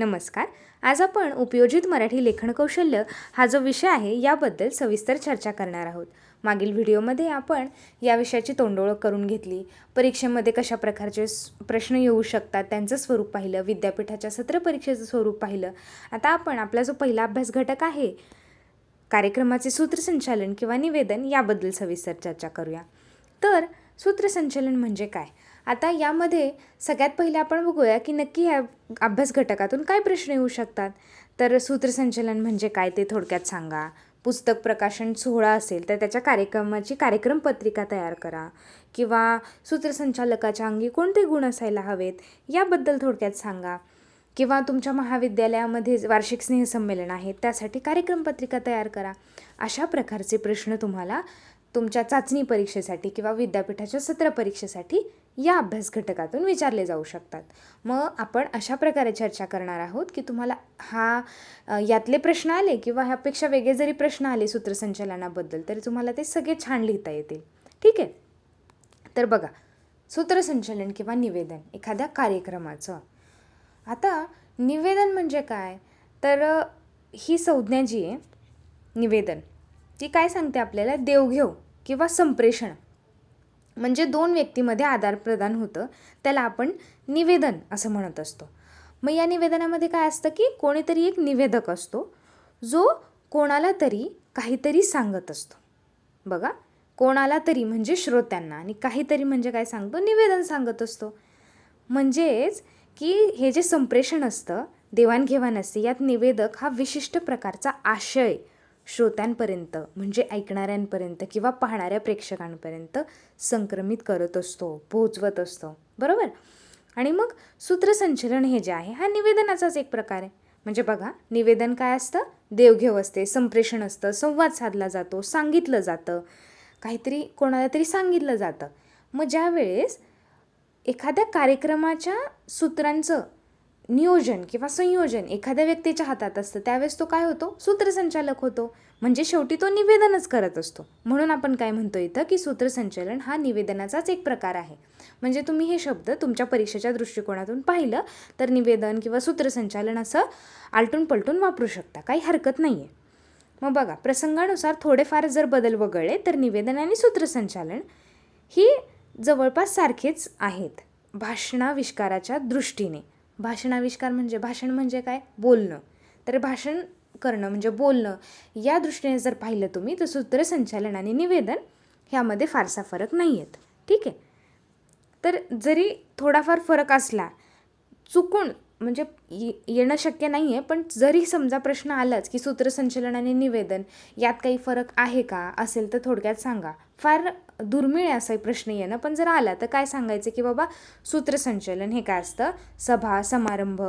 नमस्कार. आज आपण उपयोजित मराठी लेखन कौशल्य हा जो विषय आहे याबद्दल सविस्तर चर्चा करणार आहोत. मागील व्हिडिओमध्ये आपण या विषयाची तोंडओळख करून घेतली. परीक्षेमध्ये कशा प्रकारचे प्रश्न येऊ शकतात त्यांचं स्वरूप पाहिलं विद्यापीठाच्या सत्र परीक्षेचं स्वरूप पाहिलं. आता आपण आपला जो पहिला अभ्यास घटक आहे कार्यक्रमाचे सूत्रसंचालन किंवा निवेदन याबद्दल सविस्तर चर्चा करूया. तर सूत्रसंचालन म्हणजे काय? आता यामध्ये सगळ्यात पहिले आपण बघूया की नक्की ह्या अभ्यास घटकातून काय प्रश्न येऊ शकतात. तर सूत्रसंचालन म्हणजे काय ते थोडक्यात सांगा. पुस्तक प्रकाशन सोहळा असेल तर त्याच्या कार्यक्रमाची कार्यक्रम पत्रिका तयार करा. किंवा सूत्रसंचालकाच्या अंगी कोणते गुण असायला हवेत याबद्दल थोडक्यात सांगा. किंवा तुमच्या महाविद्यालयामध्ये वार्षिक स्नेहसंमेलन आहे त्यासाठी कार्यक्रम पत्रिका तयार करा. अशा प्रकारचे प्रश्न तुम्हाला तुमच्या चाचणी परीक्षेसाठी किंवा विद्यापीठाच्या सत्र परीक्षेसाठी या अभ्यास घटकातून विचारले जाऊ शकतात. मग आपण अशा प्रकारे चर्चा करणार आहोत की तुम्हाला हा यातले प्रश्न आले किंवा ह्यापेक्षा वेगळे जरी प्रश्न आले सूत्रसंचलनाबद्दल तरी तुम्हाला ते सगळे छान लिहिता येतील. ठीक आहे? तर बघा सूत्रसंचलन किंवा निवेदन एखाद्या कार्यक्रमाचं. आता निवेदन म्हणजे काय? तर ही संज्ञा जी आहे निवेदन ती काय सांगते आपल्याला? देवघेव किंवा संप्रेषण. म्हणजे दोन व्यक्तीमध्ये आदानप्रदान होतं त्याला आपण निवेदन असं म्हणत असतो. मग या निवेदनामध्ये काय असतं की कोणीतरी एक निवेदक असतो जो कोणाला तरी काहीतरी सांगत असतो. बघा कोणाला तरी म्हणजे श्रोत्यांना आणि काहीतरी म्हणजे काय सांगतो? निवेदन सांगत असतो. म्हणजेच की हे जे संप्रेषण असतं देवाणघेवाण असते यात निवेदक हा विशिष्ट प्रकारचा आशय श्रोत्यांपर्यंत म्हणजे ऐकणाऱ्यांपर्यंत किंवा पाहणाऱ्या प्रेक्षकांपर्यंत संक्रमित करत असतो पोहोचवत असतो. बरोबर? आणि मग सूत्रसंचलन हे जे आहे हा निवेदनाचाच एक प्रकार आहे. म्हणजे बघा निवेदन काय असतं? देवघेव असते संप्रेषण असतं संवाद साधला जातो सांगितलं जातं काहीतरी कोणाला तरी सांगितलं जातं. मग ज्या वेळेस एखाद्या कार्यक्रमाच्या सूत्रांचं नियोजन किंवा संयोजन एखाद्या व्यक्तीच्या हातात असतं त्यावेळेस तो काय होतो? सूत्रसंचालक होतो. म्हणजे शेवटी तो निवेदनच करत असतो. म्हणून आपण काय म्हणतो इथं की सूत्रसंचालन हा निवेदनाचाच एक प्रकार आहे. म्हणजे तुम्ही हे शब्द तुमच्या परीक्षेच्या दृष्टिकोनातून पाहिलं तर निवेदन किंवा सूत्रसंचालन असं आलटून पलटून वापरू शकता. काही हरकत नाही आहे मग बघा प्रसंगानुसार थोडेफार जर बदल वगळले तर निवेदन आणि सूत्रसंचालन ही जवळपास सारखेच आहेत. भाषणाविष्काराच्या दृष्टीने. भाषणाविष्कार म्हणजे भाषण म्हणजे काय? बोलणं. तर भाषण करणं म्हणजे बोलणं. या दृष्टीने जर पाहिलं तुम्ही तर सूत्रसंचालन आणि निवेदन ह्यामध्ये फारसा फरक नाही आहेत ठीक आहे? तर जरी थोडाफार फरक असला चुकून म्हणजे ये- येणं शक्य नाही आहे पण जरी समजा प्रश्न आलाच की सूत्रसंचलन आणि निवेदन यात काही फरक आहे का? असेल तर थोडक्यात सांगा. फार दुर्मिळ असा प्रश्न येणं पण जर आला तर काय सांगायचं की बाबा सूत्रसंचलन हे काय असतं? सभा समारंभ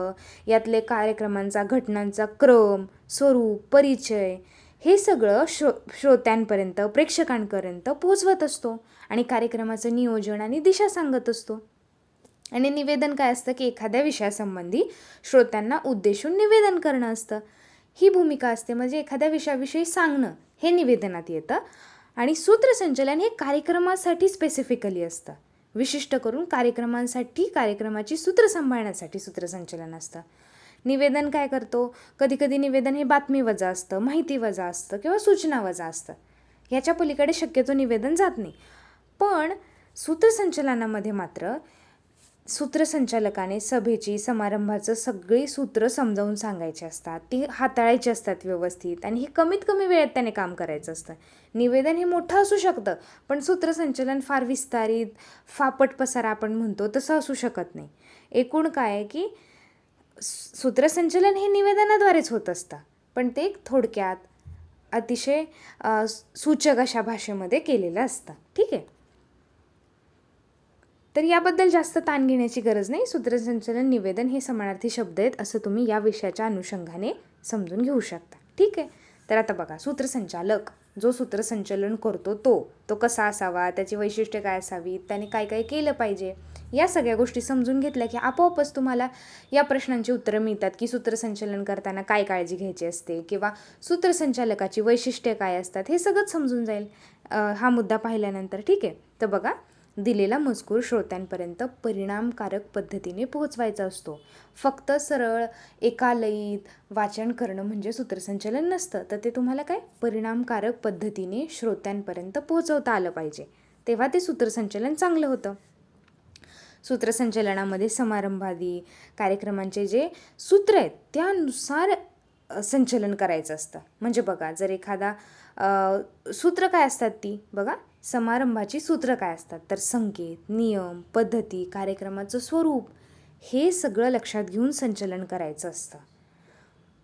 यातले कार्यक्रमांचा घटनांचा क्रम स्वरूप परिचय हे सगळं श्रो श्रोत्यांपर्यंत प्रेक्षकांपर्यंत पोहोचवत असतो आणि कार्यक्रमाचं नियोजन आणि दिशा सांगत असतो. आणि निवेदन काय असतं की एखाद्या विषयासंबंधी श्रोत्यांना उद्देशून निवेदन करणं असतं. ही भूमिका असते म्हणजे एखाद्या विषयाविषयी सांगणं हे निवेदनात येतं. आणि सूत्रसंचलन हे कार्यक्रमासाठी स्पेसिफिकली असतं. विशिष्ट करून कार्यक्रमांसाठी कार्यक्रमाची सूत्र सांभाळण्यासाठी सूत्रसंचलन असतं. निवेदन काय करतो? कधीकधी निवेदन हे बातमी वजा असतं माहिती वजा असतं किंवा सूचना वजा असतं. ह्याच्या पलीकडे शक्यतो निवेदन जात नाही. पण सूत्रसंचलनामध्ये मात्र सूत्रसंचालकाने सभेची समारंभाचं सगळी सूत्र समजावून सांगायची असतात. ती हाताळायची असतात व्यवस्थित आणि हे कमीत कमी वेळेत त्याने काम करायचं असतं. निवेदन हे मोठं असू शकतं पण सूत्रसंचलन फार विस्तारित फापट पसारा आपण म्हणतो तसं असू शकत नाही. एकूण काय आहे की सूत्रसंचलन हे निवेदनाद्वारेच होत असतं पण ते एक थोडक्यात अतिशय सूचक अशा भाषेमध्ये केलेलं असतं. ठीक आहे? तर याबद्दल जास्त ताण घेण्याची गरज नाही. सूत्रसंचलन निवेदन हे समानार्थी शब्द आहेत असं तुम्ही या विषयाच्या अनुषंगाने समजून घेऊ शकता. ठीक आहे? तर आता बघा सूत्रसंचालक जो सूत्रसंचलन करतो तो तो कसा असावा त्याची वैशिष्ट्य काय असावी त्याने काय काय केलं पाहिजे या सगळ्या गोष्टी समजून घेतल्या की आपोआपच तुम्हाला या प्रश्नांची उत्तरं मिळतात की सूत्रसंचलन करताना काय काळजी घ्यायची असते किंवा सूत्रसंचालकाची वैशिष्ट्ये काय असतात हे सगळंच समजून जाईल हा मुद्दा पाहिल्यानंतर. ठीक आहे? तर बघा दिलेला मजकूर श्रोत्यांपर्यंत परिणामकारक पद्धतीने पोहोचवायचा असतो. फक्त सरळ एका लयीत वाचन करणं म्हणजे सूत्रसंचलन नसतं. तर ते तुम्हाला काय? परिणामकारक पद्धतीने श्रोत्यांपर्यंत पोहोचवता आलं पाहिजे. तेव्हा ते सूत्रसंचलन चांगलं होतं. सूत्रसंचलनामध्ये समारंभादी कार्यक्रमांचे जे सूत्र आहेत त्यानुसार संचलन करायचं असतं. म्हणजे बघा जर एखादा सूत्र काय असतात ती? बघा समारंभाची सूत्र काय असतात? तर संकेत नियम पद्धती कार्यक्रमाचं स्वरूप हे सगळं लक्षात घेऊन संचलन करायचं असतं.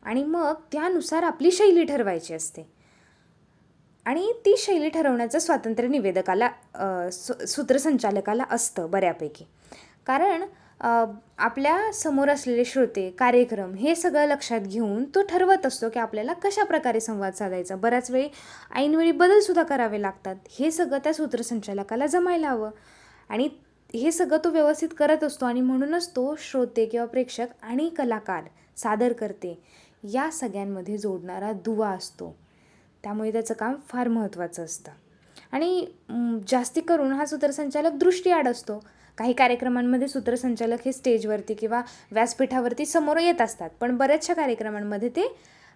आणि मग त्यानुसार आपली शैली ठरवायची असते. आणि ती शैली ठरवण्याचं स्वातंत्र्य निवेदकाला सु सूत्रसंचालकाला असतं बऱ्यापैकी. कारण आपल्यासमोर असलेले श्रोते कार्यक्रम हे सगळं लक्षात घेऊन तो ठरवत असतो की आपल्याला कशा प्रकारे संवाद साधायचा. बऱ्याच वेळी ऐनवेळी बदलसुद्धा करावे लागतात. हे सगळं त्या सूत्रसंचालकाला जमायला हवं. आणि हे सगळं तो व्यवस्थित करत असतो आणि म्हणूनच तो श्रोते किंवा प्रेक्षक आणि कलाकार सादर करते. या सगळ्यांमध्ये जोडणारा दुवा असतो. त्यामुळे त्याचं काम फार महत्त्वाचं असतं. आणि जास्ती करून हा सूत्रसंचालक दृष्टीआड असतो. काही कार्यक्रमांमध्ये सूत्रसंचालक हे स्टेजवरती किंवा व्यासपीठावरती समोर येत असतात पण बऱ्याचशा कार्यक्रमांमध्ये ते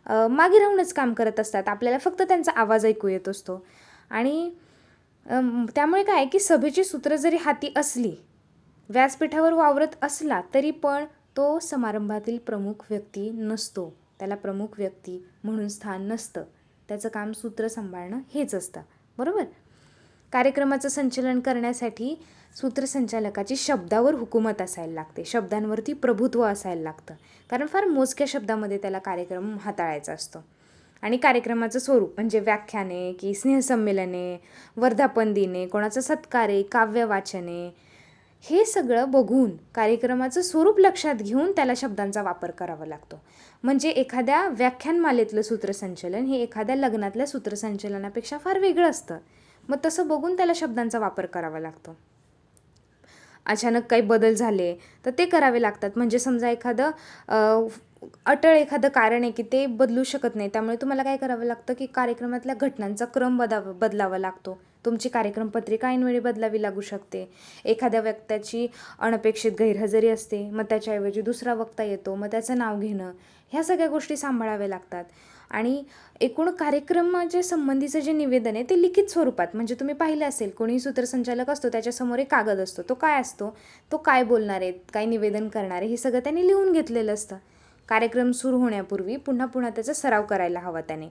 मागे राहूनच काम करत असतात. आपल्याला फक्त त्यांचा आवाज ऐकू येत असतो. आणि त्यामुळे काय की सभेची सूत्र जरी हाती असली व्यासपीठावर वावरत असला तरी पण तो समारंभातील प्रमुख व्यक्ती नसतो. त्याला प्रमुख व्यक्ती म्हणून स्थान नसतं. त्याचं काम सूत्र सांभाळणं हेच असतं. बरोबर? कार्यक्रमाचं संचलन करण्यासाठी सूत्रसंचालकाची शब्दावर हुकूमत असायला लागते. शब्दांवरती प्रभुत्व असायला लागतं. कारण फार मोजक्या शब्दामध्ये त्याला कार्यक्रम हाताळायचा असतो. आणि कार्यक्रमाचं स्वरूप म्हणजे व्याख्याने की स्नेहसंमेलने वर्धापन दिने कोणाचं सत्कारे काव्य वाचने हे सगळं बघून कार्यक्रमाचं स्वरूप लक्षात घेऊन त्याला शब्दांचा वापर करावा लागतो. म्हणजे एखाद्या व्याख्यानमालेतलं सूत्रसंचलन हे एखाद्या लग्नातल्या सूत्रसंचलनापेक्षा फार वेगळं असतं. मग तसं बघून त्याला शब्दांचा वापर करावा लागतो. अचानक काही बदल झाले तर ते करावे लागतात. म्हणजे समजा एखादं अटळ एखादं कारण आहे की ते बदलू शकत नाही. त्यामुळे तुम्हाला काय करावं लागतं की कार्यक्रमातल्या घटनांचा क्रम बदाव बदलावा लागतो. तुमची कार्यक्रम पत्रिका ऐनवेळी बदलावी लागू शकते. एखाद्या व्यक्त्याची अनपेक्षित गैरहजेरी असते. मग त्याच्याऐवजी दुसरा वक्ता येतो. मग त्याचं नाव घेणं. ह्या सगळ्या गोष्टी सांभाळाव्या लागतात. आणि एकूण कार्यक्रमाच्या संबंधीचं जे निवेदन आहे ते लिखित स्वरूपात म्हणजे तुम्ही पाहिलं असेल कोणी सूत्रसंचालक असतो त्याच्यासमोर एक कागद असतो तो काय असतो तो काय बोलणार आहेत काय निवेदन करणार आहे हे सगळं त्यांनी लिहून घेतलेलं असतं. कार्यक्रम सुरू होण्यापूर्वी पुन्हा पुन्हा त्याचा सराव करायला हवा त्याने.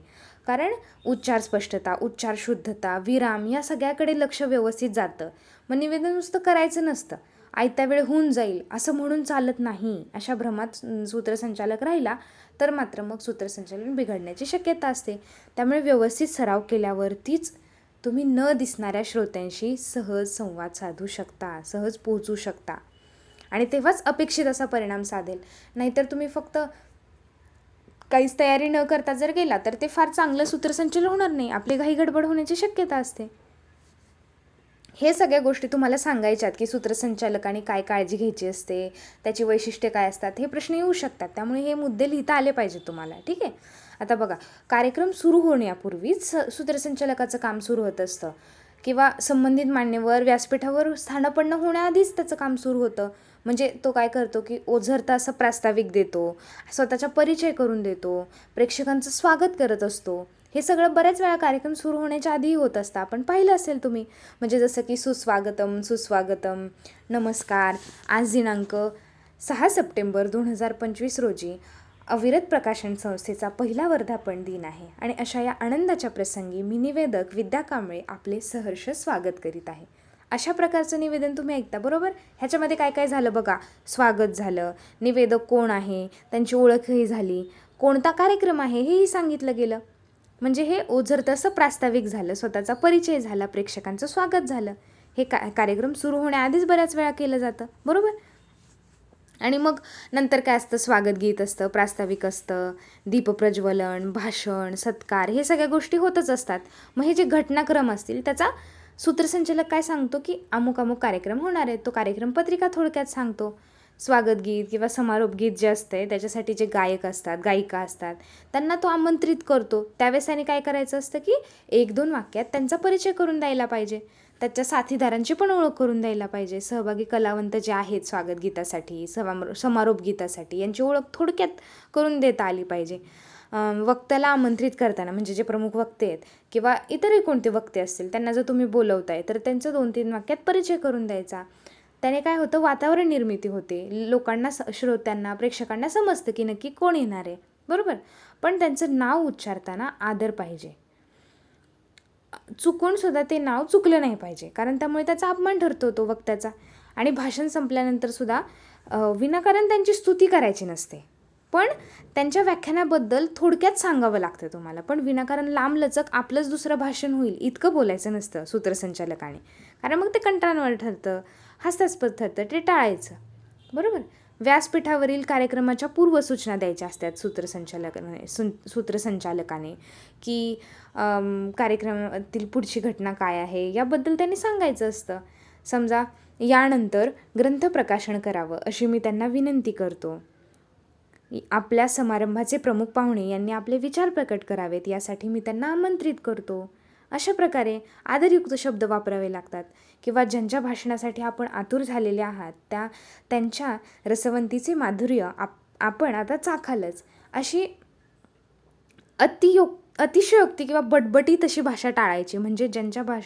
कारण उच्चार स्पष्टता उच्चार शुद्धता विराम या सगळ्याकडे लक्ष व्यवस्थित जातं. मग निवेदन नुसतं करायचं नसतं. आयत्या वेळ होऊन जाईल असं म्हणून चालत नाही. अशा भ्रमात सूत्रसंचालक राहिला तर मात्र मग सूत्रसंचालन बिघडण्याची शक्यता असते. त्यामुळे व्यवस्थित सराव केल्यावरतीच तुम्ही न दिसणाऱ्या श्रोत्यांशी सहज संवाद साधू शकता सहज पोहोचू शकता. आणि तेव्हाच अपेक्षित असा परिणाम साधेल. नाहीतर तुम्ही फक्त काहीच तयारी न करता जर गेला तर ते फार चांगलं सूत्रसंचलन होणार नाही. आपली घाई गडबड होण्याची शक्यता असते. हे सगळ्या गोष्टी तुम्हाला सांगायच्यात की सूत्रसंचालकाने काय काळजी घ्यायची असते त्याची वैशिष्ट्ये काय असतात हे प्रश्न येऊ शकतात. त्यामुळे हे मुद्दे लिहिता आले पाहिजेत तुम्हाला ठीक आहे? आता बघा कार्यक्रम सुरू होण्यापूर्वीच स- सूत्रसंचालकाचं काम सुरू होत असतं. किंवा संबंधित मान्यवर व्यासपीठावर स्थानापन्न होण्याआधीच त्याचं काम सुरू होतं. म्हणजे तो काय करतो की ओझरता असं प्रास्ताविक देतो स्वतःचा परिचय करून देतो प्रेक्षकांचं स्वागत करत असतो. हे सगळं बऱ्याच वेळा कार्यक्रम सुरू होण्याच्या आधीही होत असतं. आपण पाहिलं असेल तुम्ही. म्हणजे जसं की सुस्वागतम सुस्वागतम नमस्कार आज दिनांक सहा सप्टेंबर दोन हजार पंचवीस रोजी अविरत प्रकाशन संस्थेचा पहिला वर्धापन दिन आहे. आणि अशा या आनंदाच्या प्रसंगी मी निवेदक विद्या कांबळे आपले सहर्ष स्वागत करीत आहे. अशा प्रकारचं निवेदन तुम्ही ऐकता बरोबर? ह्याच्यामध्ये काय काय झालं बघा. स्वागत झालं. निवेदक कोण आहे? त्यांची ओळखही झाली. कोणता कार्यक्रम आहे? हेही सांगितलं गेलं. म्हणजे हे ओझर तसं प्रास्ताविक झालं स्वतःचा परिचय झाला प्रेक्षकांचं स्वागत झालं. हे का कार्यक्रम सुरू होण्याआधीच बऱ्याच वेळा केलं जातं बरोबर? आणि मग नंतर काय असतं स्वागत गीत असतं प्रास्ताविक असतं दीपप्रज्वलन भाषण सत्कार हे सगळ्या गोष्टी होतच असतात. मग हे जे घटनाक्रम असतील त्याचा सूत्रसंचालक काय सांगतो की अमुक अमुक कार्यक्रम होणार आहे तो कार्यक्रम पत्रिका थोडक्यात सांगतो. स्वागत गीत किंवा समारोप गीत जे असतं त्याच्यासाठी जे गायक असतात गायिका असतात त्यांना तो आमंत्रित करतो. त्यावेळेस त्याने काय करायचं असतं की एक दोन वाक्यात त्यांचा परिचय करून द्यायला पाहिजे. त्याच्या साथीदारांची पण ओळख करून द्यायला पाहिजे. सहभागी कलावंत जे आहेत स्वागत गीतासाठी समा समारोप गीतासाठी यांची ओळख थोडक्यात करून देता आली पाहिजे. वक्त्याला आमंत्रित करताना म्हणजे जे प्रमुख वक्ते आहेत किंवा इतरही कोणते वक्ते असतील त्यांना जर तुम्ही बोलवताय तर त्यांचं दोन तीन वाक्यात परिचय करून द्यायचा. त्याने काय होतं वातावरण निर्मिती होते. लोकांना स श्रोत्यांना प्रेक्षकांना समजतं की नक्की कोण येणार आहे. बरोबर? पण त्यांचं नाव उच्चारताना आदर पाहिजे. चुकून सुद्धा ते नाव चुकलं नाही पाहिजे. कारण त्यामुळे त्याचा अपमान ठरतो तो वक्त्याचा. आणि भाषण संपल्यानंतर सुद्धा विनाकारण त्यांची स्तुती करायची नसते. पण त्यांच्या व्याख्यानाबद्दल थोडक्यात सांगावं लागतं तुम्हाला. पण विनाकारण लांबलचक आपलंच दुसरं भाषण होईल इतकं बोलायचं नसतं सूत्रसंचालकाने. कारण मग ते कंटाळांवर ठरतं. हास्यास्पद ठरतं ते टाळायचं. बरोबर? व्यासपीठावरील कार्यक्रमाच्या पूर्वसूचना द्यायच्या असतात सूत्रसंचालकाने सुन सूत्रसंचालकाने की कार्यक्रमातील पुढची घटना काय आहे याबद्दल त्यांनी सांगायचं असतं. समजा यानंतर ग्रंथप्रकाशन करावं अशी मी त्यांना विनंती करतो. आपल्या समारंभाचे प्रमुख पाहुणे यांनी आपले विचार प्रकट करावेत यासाठी मी त्यांना आमंत्रित करतो. अशा प्रकारे आदरयुक्त शब्द वापरावे लागतात. किंवा ज्यांच्या भाषणासाठी आपण आतुर झालेले आहात त्या त्यांच्या रसवंतीचे माधुर्य आप आपण आता चाखालच. अशी अतियोग अतिशयोक्ती किंवा बटबटीत अशी भाषा टाळायची. म्हणजे ज्यांच्या भाष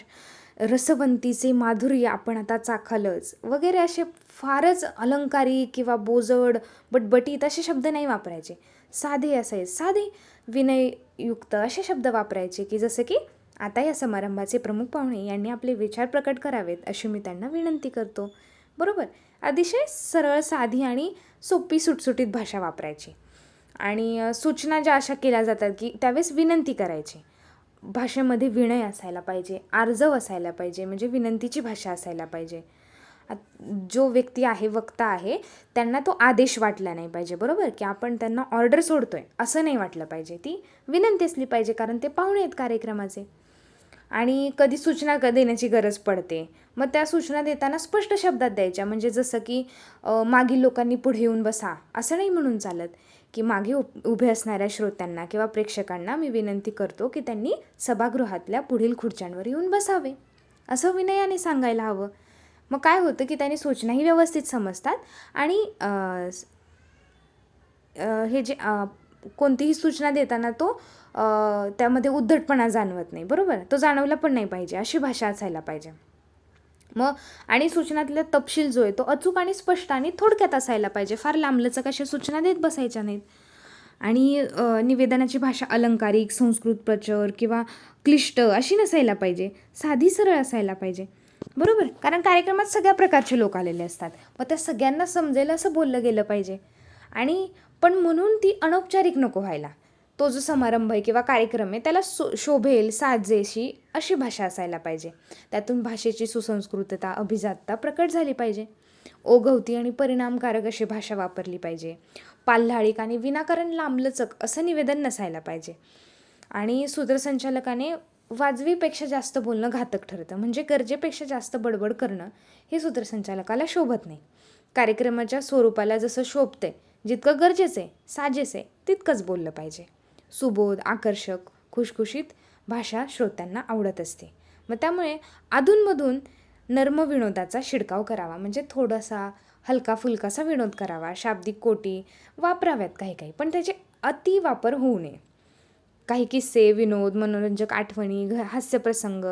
रसवंतीचे माधुर्य आपण आता चाखालच. वगैरे असे फारच अलंकारी किंवा बोजड बटबटीत असे शब्द नाही वापरायचे. साधे असायचे. साधे विनययुक्त असे शब्द वापरायचे की जसं की आता या समारंभाचे प्रमुख पाहुणे यांनी आपले विचार प्रकट करावेत अशी मी त्यांना विनंती करतो. बरोबर? अतिशय सरळ साधी आणि सोपी सुटसुटीत भाषा वापरायची. आणि सूचना ज्या अशा केल्या जातात की त्यावेळेस विनंती करायची. भाषेमध्ये विनय असायला पाहिजे आर्जव असायला पाहिजे म्हणजे विनंतीची भाषा असायला पाहिजे. जो व्यक्ती आहे वक्ता आहे त्यांना तो आदेश वाटला नाही पाहिजे बरोबर? की आपण त्यांना ऑर्डर सोडतोय असं नाही वाटलं पाहिजे. ती विनंती असली पाहिजे कारण ते पाहुणे आहेत कार्यक्रमाचे. आणि कधी सूचना क देण्याची गरज पडते. मग त्या सूचना देताना स्पष्ट शब्दात द्यायच्या. म्हणजे जसं की मागील लोकांनी पुढे येऊन बसा. असं नाही म्हणून चालत की मागे उभे असणाऱ्या श्रोत्यांना किंवा प्रेक्षकांना मी विनंती करतो की त्यांनी सभागृहातल्या पुढील खुर्च्यांवर येऊन बसावे. असं विनयाने सांगायला हवं. मग काय होतं की त्यांनी सूचनाही व्यवस्थित समजतात आणि हे जे कोणतीही सूचना देताना तो त्यामध्ये उद्धटपणा जाणवत नाही बरोबर? तो जाणवला पण नाही पाहिजे अशी भाषा असायला पाहिजे. मग आणि सूचनातला तपशील जो आहे तो अचूक आणि स्पष्ट आणि थोडक्यात असायला पाहिजे. फार लांबलचक अशा सूचना देत बसायच्या नाहीत. आणि निवेदनाची भाषा अलंकारिक संस्कृत प्रचर किंवा क्लिष्ट अशी नसायला पाहिजे. साधी सरळ असायला पाहिजे. बरोबर? कारण कार्यक्रमात सगळ्या प्रकारचे लोक आलेले असतात. मग त्या सगळ्यांना समजेल असं बोललं गेलं पाहिजे. आणि पण म्हणून ती अनौपचारिक नको व्हायला. तो जो समारंभ आहे किंवा कार्यक्रम आहे त्याला सो शोभेल साजेशी अशी भाषा असायला पाहिजे. त्यातून भाषेची सुसंस्कृतता अभिजातता प्रकट झाली पाहिजे. ओघवती आणि परिणामकारक अशी भाषा वापरली पाहिजे. पाल्हाळिक आणि विनाकारण लांबलचक असं निवेदन नसायला पाहिजे. आणि सूत्रसंचालकाने वाजवीपेक्षा जास्त बोलणं घातक ठरतं. म्हणजे गरजेपेक्षा जास्त बडबड करणं हे सूत्रसंचालकाला शोभत नाही. कार्यक्रमाच्या स्वरूपाला जसं शोभते जितकं गरजेचं आहे साजेचं आहे तितकंच बोललं पाहिजे. सुबोध आकर्षक खुशखुशीत भाषा श्रोत्यांना आवडत असते. मग त्यामुळे अधूनमधून नर्म विनोदाचा शिडकाव करावा म्हणजे थोडासा हलका फुलकासा विनोद करावा शाब्दिक कोटी वापराव्यात काही काही पण त्याचे अति वापर होऊ नये. काही किस्से विनोद मनोरंजक आठवणी घ हास्यप्रसंग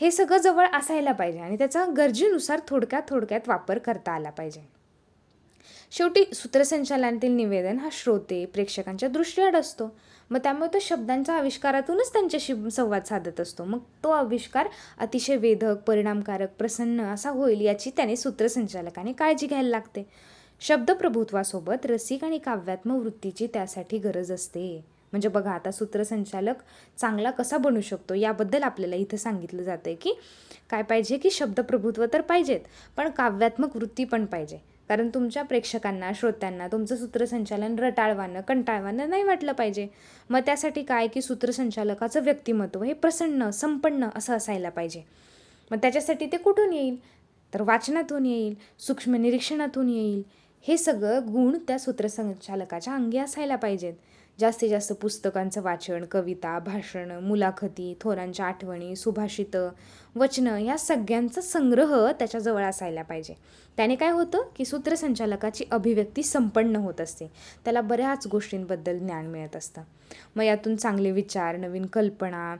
हे सगळं जवळ असायला पाहिजे आणि त्याचा गरजेनुसार थोडक्यात थोडक्यात वापर करता आला पाहिजे. शेवटी सूत्रसंचालनातील निवेदन हा श्रोते प्रेक्षकांच्या दृष्टीआड असतो. मग त्यामुळे तो शब्दांच्या आविष्कारातूनच त्यांच्याशी संवाद साधत असतो. मग तो आविष्कार अतिशय वेधक परिणामकारक प्रसन्न असा होईल याची त्याने सूत्रसंचालकाने काळजी घ्यायला लागते. शब्दप्रभुत्वासोबत रसिक आणि काव्यात्मक वृत्तीची त्यासाठी गरज असते. म्हणजे बघा आता सूत्रसंचालक चांगला कसा बनू शकतो याबद्दल आपल्याला इथं सांगितलं जातं आहे की काय पाहिजे की शब्दप्रभुत्व तर पाहिजेत पण काव्यात्मक वृत्ती पण पाहिजे. कारण तुमच्या प्रेक्षकांना श्रोत्यांना तुमचं सूत्रसंचालन रटाळवानं कंटाळवानं नाही वाटलं पाहिजे. मग त्यासाठी काय की सूत्रसंचालकाचं व्यक्तिमत्व हे प्रसन्न संपन्न असं असायला पाहिजे. मग त्याच्यासाठी ते कुठून येईल? तर वाचनातून येईल सूक्ष्म निरीक्षणातून येईल. हे सगळं गुण त्या सूत्रसंचालकाच्या अंगी असायला पाहिजेत. जास्तीत जास्त पुस्तकांचं वाचन कविता भाषणं मुलाखती थोरांच्या आठवणी सुभाषितं वचनं या सगळ्यांचा संग्रह त्याच्याजवळ असायला पाहिजे. त्याने काय होतं की सूत्रसंचालकाची अभिव्यक्ती संपन्न होत असते. त्याला बऱ्याच गोष्टींबद्दल ज्ञान मिळत असतं. मग यातून चांगले विचार नवीन कल्पना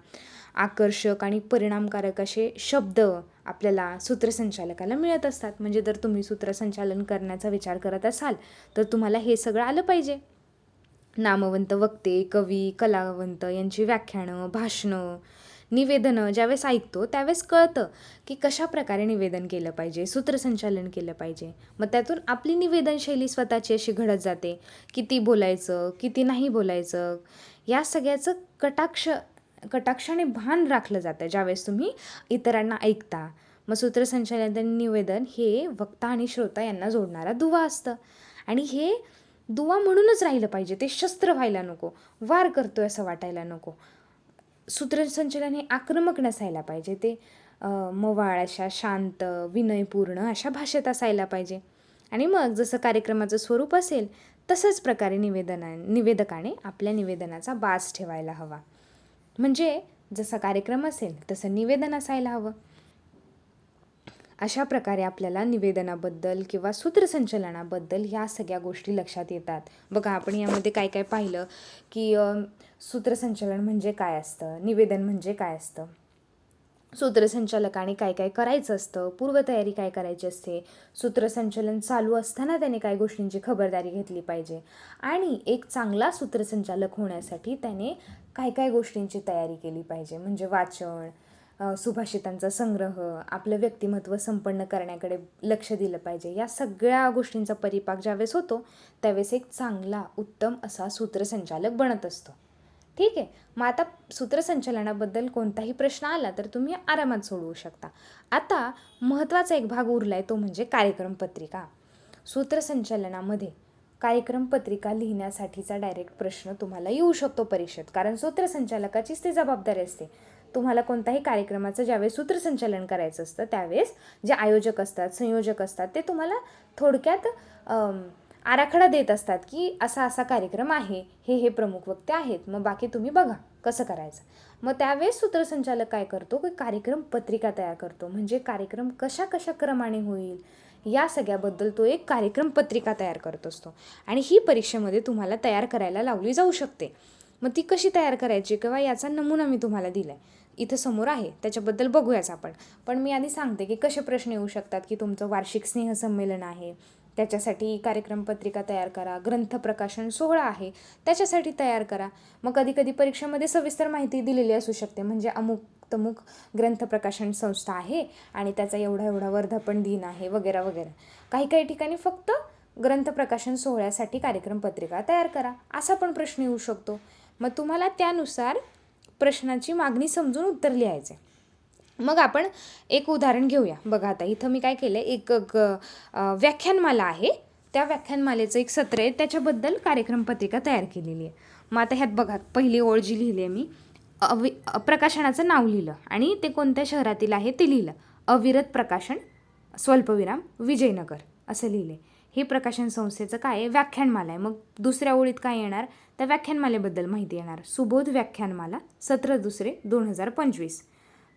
आकर्षक आणि परिणामकारक असे शब्द आपल्याला सूत्रसंचालकाला मिळत असतात. म्हणजे जर तुम्ही सूत्रसंचालन करण्याचा विचार करत असाल तर तुम्हाला हे सगळं आलं पाहिजे. नामवंत वक्ते कवी कलावंत यांची व्याख्यानं भाषणं निवेदनं ज्यावेळेस ऐकतो त्यावेळेस कळतं की कशा प्रकारे निवेदन केलं पाहिजे सूत्रसंचालन केलं पाहिजे. मग त्यातून आपली निवेदनशैली स्वतःची अशी घडत जाते. किती बोलायचं किती नाही बोलायचं या सगळ्याचं कटाक्ष कटाक्षाने भान राखलं जातं ज्यावेळेस तुम्ही इतरांना ऐकता. मग सूत्रसंचालन निवेदन हे वक्ता आणि श्रोता यांना जोडणारा दुवा असतं. आणि हे दुवा म्हणूनच राहिलं पाहिजे. ते शस्त्र व्हायला नको. वार करतोय असं वाटायला नको. सूत्रसंचलन हे आक्रमक नसायला पाहिजे. ते मवाळ अशा शांत विनयपूर्ण अशा भाषेत असायला पाहिजे. आणि मग जसं कार्यक्रमाचं स्वरूप असेल तसंच प्रकारे निवेदना निवेदकाने आपल्या निवेदनाचा बास ठेवायला हवा. म्हणजे जसा कार्यक्रम असेल तसं निवेदन असायला हवं. अशा प्रकारे आपल्याला निवेदनाबद्दल किंवा सूत्रसंचलनाबद्दल ह्या सगळ्या गोष्टी लक्षात येतात. बघा आपण यामध्ये काय काय पाहिलं की सूत्रसंचलन म्हणजे काय असतं? निवेदन म्हणजे काय असतं? सूत्रसंचालकाने काय काय करायचं असतं? पूर्वतयारी काय करायची असते? सूत्रसंचलन चालू असताना त्याने काय गोष्टींची खबरदारी घेतली पाहिजे? आणि एक चांगला सूत्रसंचालक होण्यासाठी त्याने काय काय गोष्टींची तयारी केली पाहिजे? म्हणजे वाचन सुभाषितांचा संग्रह आपलं व्यक्तिमत्व संपन्न करण्याकडे लक्ष दिलं पाहिजे. या सगळ्या गोष्टींचा परिपाक ज्यावेळेस होतो त्यावेळेस एक चांगला उत्तम असा सूत्रसंचालक बनत असतो. ठीक आहे? मग आता सूत्रसंचालनाबद्दल कोणताही प्रश्न आला तर तुम्ही आरामात सोडवू शकता. आता महत्त्वाचा एक भाग उरला आहे तो म्हणजे कार्यक्रम पत्रिका. सूत्रसंचालनामध्ये कार्यक्रम पत्रिका लिहिण्यासाठीचा डायरेक्ट प्रश्न तुम्हाला येऊ शकतो परीक्षेत. कारण सूत्रसंचालकाचीच ती जबाबदारी असते. तुम्हाला कोणताही कार्यक्रमाचं ज्यावेळेस सूत्रसंचालन करायचं असतं त्यावेळेस जे आयोजक असतात संयोजक असतात ते तुम्हाला थोडक्यात आराखडा देत असतात की असा असा कार्यक्रम आहे हे हे प्रमुख वक्ते आहेत मग बाकी तुम्ही बघा कसं करायचं. मग त्यावेळेस सूत्रसंचालक काय करतो की कार्यक्रम पत्रिका तयार करतो म्हणजे कार्यक्रम कशा कशा क्रमाने होईल या सगळ्याबद्दल तो एक कार्यक्रम पत्रिका तयार करत असतो. आणि ही परीक्षेमध्ये तुम्हाला तयार करायला लावली जाऊ शकते. मग ती कशी तयार करायची किंवा याचा नमुना मी तुम्हाला दिला आहे इथं समोर आहे त्याच्याबद्दल बघूयाच आपण. पण मी आधी सांगते की कसे प्रश्न येऊ शकतात की तुमचं वार्षिक स्नेहसंमेलन आहे त्याच्यासाठी कार्यक्रम पत्रिका तयार करा ग्रंथ प्रकाशन सोहळा आहे त्याच्यासाठी तयार करा. मग कधी कधी परीक्षेमध्ये सविस्तर माहिती दिलेली असू शकते म्हणजे अमुक तमुक ग्रंथ प्रकाशन संस्था आहे आणि त्याचा एवढा एवढा वर्धापन दिन आहे वगैरे वगैरे. काही काही ठिकाणी फक्त ग्रंथ प्रकाशन सोहळ्यासाठी कार्यक्रम पत्रिका तयार करा असा पण प्रश्न येऊ शकतो. मग तुम्हाला त्यानुसार प्रश्नाची मागणी समजून उत्तर लिहायचे मग आपण एक उदाहरण घेऊया. बघा आता इथं मी काय केलं एक ग व्याख्यानमाला आहे. त्या व्याख्यानमालेचं एक सत्र आहे. त्याच्याबद्दल कार्यक्रम पत्रिका तयार केलेली आहे. मग आता ह्यात बघा पहिली ओळ जी लिहिली आहे मी अवि प्रकाशनाचं नाव लिहिलं आणि ते कोणत्या शहरातील आहे ते लिहिलं. अविरत प्रकाशन स्वल्पविराम विजयनगर असं लिहिले हे प्रकाशन संस्थेचं काय आहे? व्याख्यानमाला आहे. मग दुसऱ्या ओळीत काय येणार? त्या व्याख्यानमालेबद्दल माहिती येणार. सुबोध व्याख्यानमाला सत्र दुसरे दोन हजार पंचवीस.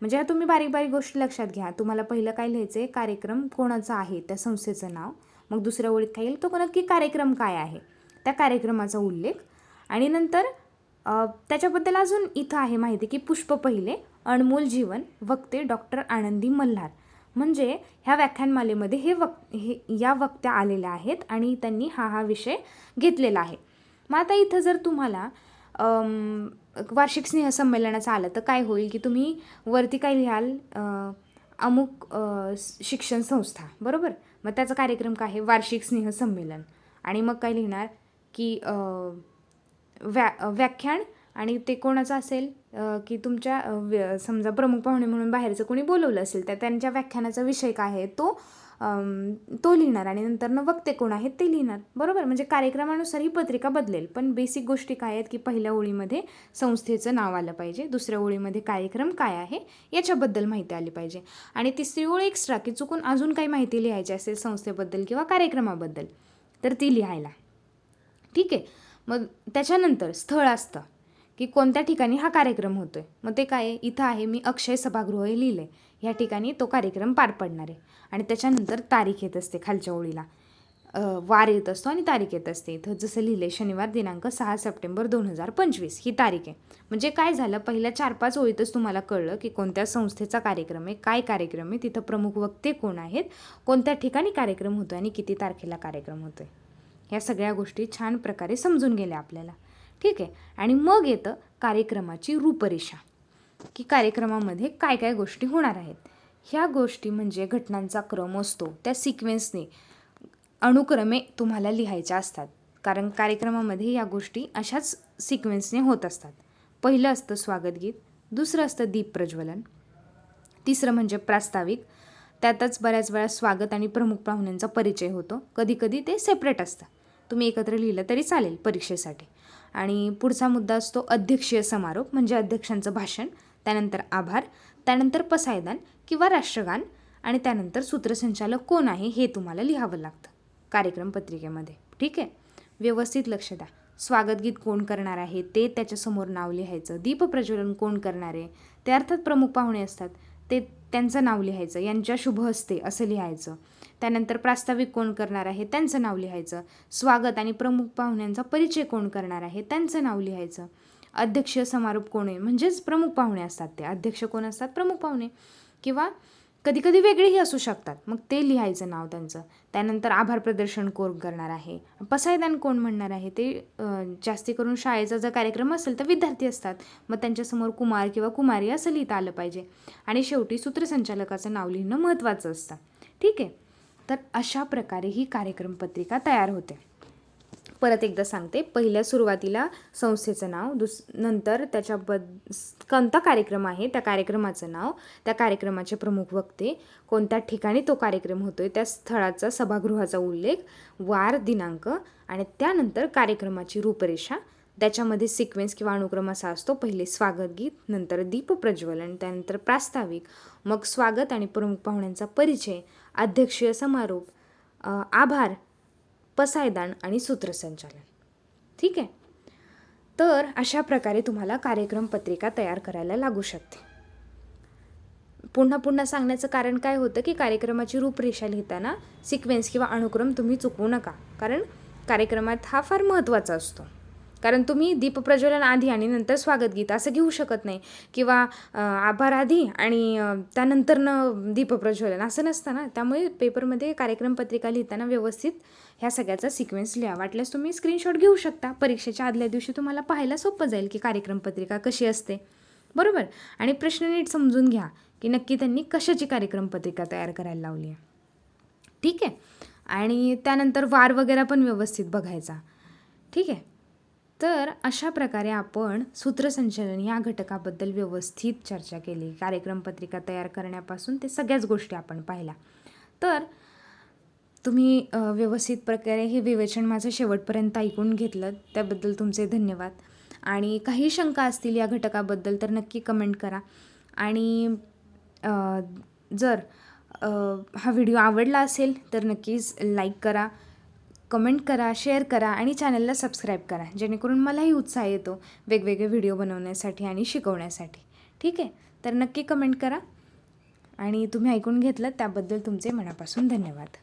म्हणजे ह्या तुम्ही बारीक बारीक गोष्टी लक्षात घ्या. तुम्हाला पहिलं काय लिहायचं आहे कार्यक्रम कोणाचा आहे? त्या संस्थेचं नाव. मग दुसऱ्या ओळीत काय येईल? तो नक्की कार्यक्रम काय आहे? त्या कार्यक्रमाचा उल्लेख. आणि नंतर त्याच्याबद्दल अजून इथं आहे माहिती की पुष्प पहिले अनमोल जीवन वक्ते डॉक्टर आनंदी मल्हार. म्हणजे ह्या व्याख्यानमालेमध्ये हे वक हे या वक्त्या आलेल्या आहेत आणि त्यांनी हा हा विषय घेतलेला आहे. मग आता इथं जर तुम्हाला वार्षिक स्नेहसंमेलनाचं आलं तर काय होईल की तुम्ही वरती काय लिहाल? अमुक शिक्षण संस्था बरोबर? मग त्याचा कार्यक्रम काय आहे? वार्षिक स्नेहसंमेलन आणि मग काय लिहिणार? की व्या व्याख्यान आणि ते कोणाचं असेल? की तुमच्या समजा प्रमुख पाहुणे म्हणून बाहेरचं कोणी बोलवलं असेल तर त्यांच्या व्याख्यानाचा विषय काय आहे? तो तो लिहिणार आणि नंतरनं वक्ते कोण आहेत ते लिहिणार. बरोबर? म्हणजे कार्यक्रमानुसार ही पत्रिका बदलेल. पण बेसिक गोष्टी काय आहेत की पहिल्या ओळीमध्ये संस्थेचं नाव आलं पाहिजे. दुसऱ्या ओळीमध्ये कार्यक्रम काय आहे याच्याबद्दल माहिती आली पाहिजे. आणि तिसरी ओळ एक्स्ट्रा की चुकून अजून काही माहिती लिहायची असेल संस्थेबद्दल किंवा कार्यक्रमाबद्दल तर ती लिहायला. ठीक आहे? मग त्याच्यानंतर स्थळ असतं. की कोणत्या ठिकाणी हा कार्यक्रम होतो आहे मग ते काय इथं आहे मी अक्षय सभागृह हे लिहिलं आहे ह्या ठिकाणी तो कार्यक्रम पार पडणार आहे. आणि त्याच्यानंतर तारीख येत असते खालच्या ओळीला. वार येत असतो आणि तारीख येत असते. इथं जसं लिहिलं आहे शनिवार दिनांक सहा सप्टेंबर दोन हजार पंचवीस. ही तारीख आहे. म्हणजे काय झालं? पहिल्या चार पाच ओळीतच तुम्हाला कळलं की कोणत्या संस्थेचा कार्यक्रम आहे काय कार्यक्रम आहे तिथं प्रमुख वक्ते कोण आहेत कोणत्या ठिकाणी कार्यक्रम होतो आणि किती तारखेला कार्यक्रम होतो आहे ह्या सगळ्या गोष्टी छान प्रकारे समजून गेल्या आपल्याला. ठीक आहे. आणि मग येतं कार्यक्रमाची रूपरेषा की कार्यक्रमामध्ये काय काय गोष्टी होणार आहेत. ह्या गोष्टी म्हणजे घटनांचा क्रम असतो त्या सिक्वेन्सने अनुक्रमे तुम्हाला लिहायच्या असतात. कारण कार्यक्रमामध्ये या गोष्टी अशाच सिक्वेन्सने होत असतात. पहिलं असतं स्वागतगीत दुसरं असतं दीप प्रज्वलन तिसरं म्हणजे प्रास्ताविक. त्यातच बऱ्याच वेळा स्वागत आणि प्रमुख पाहुण्यांचा परिचय होतो. कधीकधी ते सेपरेट असतं तुम्ही एकत्र लिहिलं तरी चालेल परीक्षेसाठी. आणि पुढचा मुद्दा असतो अध्यक्षीय समारोप म्हणजे अध्यक्षांचं भाषण त्यानंतर आभार त्यानंतर पसायदान किंवा राष्ट्रगान आणि त्यानंतर सूत्रसंचालक कोण आहे हे तुम्हाला लिहावं लागतं कार्यक्रम पत्रिकेमध्ये. ठीक आहे? व्यवस्थित लक्ष द्या. स्वागतगीत कोण करणार आहे? ते त्याच्यासमोर नाव लिहायचं. दीपप्रज्वलन कोण करणार आहे? ते अर्थात प्रमुख पाहुणे असतात. ते त्यांचं नाव लिहायचं. यांच्या शुभ हस्ते असं लिहायचं. त्यानंतर प्रास्ताविक कोण करणार आहे? त्यांचं नाव लिहायचं. स्वागत आणि प्रमुख पाहुण्यांचा परिचय कोण करणार आहे? त्यांचं नाव लिहायचं. अध्यक्ष समारोप कोण आहे? म्हणजेच प्रमुख पाहुणे असतात ते. अध्यक्ष कोण असतात? प्रमुख पाहुणे. किंवा कधीकधी वेगळेही असू शकतात. मग ते लिहायचं नाव त्यांचं. त्यानंतर आभार प्रदर्शन कोण करणार आहे? पसायदान कोण म्हणणार आहे? ते जास्ती करून शाळेचा जर कार्यक्रम असेल तर विद्यार्थी असतात. मग त्यांच्यासमोर कुमार किंवा कुमारी असं लिहिता आलं पाहिजे. आणि शेवटी सूत्रसंचालकाचं नाव लिहिणं महत्त्वाचं असतं. ठीक आहे? तर अशा प्रकारे ही कार्यक्रम पत्रिका तयार होते. परत एकदा सांगते पहिल्या सुरुवातीला संस्थेचं नाव दुस नंतर त्याच्याबद कोणता कार्यक्रम आहे त्या कार्यक्रमाचं नाव त्या कार्यक्रमाचे प्रमुख वक्ते कोणत्या ठिकाणी तो कार्यक्रम होतो आहे त्या स्थळाचा सभागृहाचा उल्लेख वार दिनांक आणि त्यानंतर कार्यक्रमाची रूपरेषा त्याच्यामध्ये सिक्वेन्स किंवा अनुक्रम असा असतो पहिले स्वागत गीत नंतर दीप प्रज्वलन त्यानंतर प्रास्ताविक मग स्वागत आणि प्रमुख पाहुण्यांचा परिचय अध्यक्षीय समारोप आभार पसायदान आणि सूत्रसंचालन. ठीक आहे? तर अशा प्रकारे तुम्हाला कार्यक्रम पत्रिका तयार करायला लागू शकते. पुन्हा पुन्हा सांगण्याचं कारण काय होतं की कार्यक्रमाची रूपरेषा लिहिताना सिक्वेन्स किंवा अनुक्रम तुम्ही चुकवू नका. कारण कार्यक्रमात हा फार महत्त्वाचा असतो. कारण तुम्ही दीपप्रज्वलन आधी आणि नंतर स्वागत गीत असं घेऊ शकत नाही. किंवा आभार आधी आणि त्यानंतरनं दीपप्रज्वलन असं नसतं ना. त्यामुळे पेपरमध्ये कार्यक्रम पत्रिका लिहिताना व्यवस्थित ह्या सगळ्याचा सिक्वेन्स लिहा. वाटल्यास तुम्ही स्क्रीनशॉट घेऊ शकता. परीक्षेच्या आदल्या दिवशी तुम्हाला पाहायला सोपं जाईल की कार्यक्रम पत्रिका कशी असते. बरोबर? आणि प्रश्न नीट समजून घ्या की नक्की त्यांनी कशाची कार्यक्रम पत्रिका तयार करायला लावली आहे. ठीक आहे? आणि त्यानंतर वार वगैरे पण व्यवस्थित बघायचा. ठीक आहे? तर अशा प्रकारे आपण सूत्रसंचालन या घटकाबद्दल व्यवस्थित चर्चा केली. कार्यक्रम पत्रिका तयार करण्यापासून ते सगळ्याच गोष्टी आपण पाहिल्या. तर तुम्ही व्यवस्थित प्रकारे हे विवेचन माझं शेवटपर्यंत ऐकून घेतलं. त्याबद्दल तुमचे धन्यवाद. आणि काही शंका असतील या घटकाबद्दल तर नक्की कमेंट करा. आणि जर हा व्हिडिओ आवडला असेल तर नक्कीच लाईक करा. कमेंट करा शेअर करा आणि चॅनलला सबस्क्राईब करा जेणेकरून मलाही उत्साह येतो वेगवेगळे व्हिडिओ बनवण्यासाठी आणि शिकवण्यासाठी. ठीक आहे? तर नक्की कमेंट करा आणि तुम्ही ऐकून घेतलं त्याबद्दल तुमचे मनापासून धन्यवाद.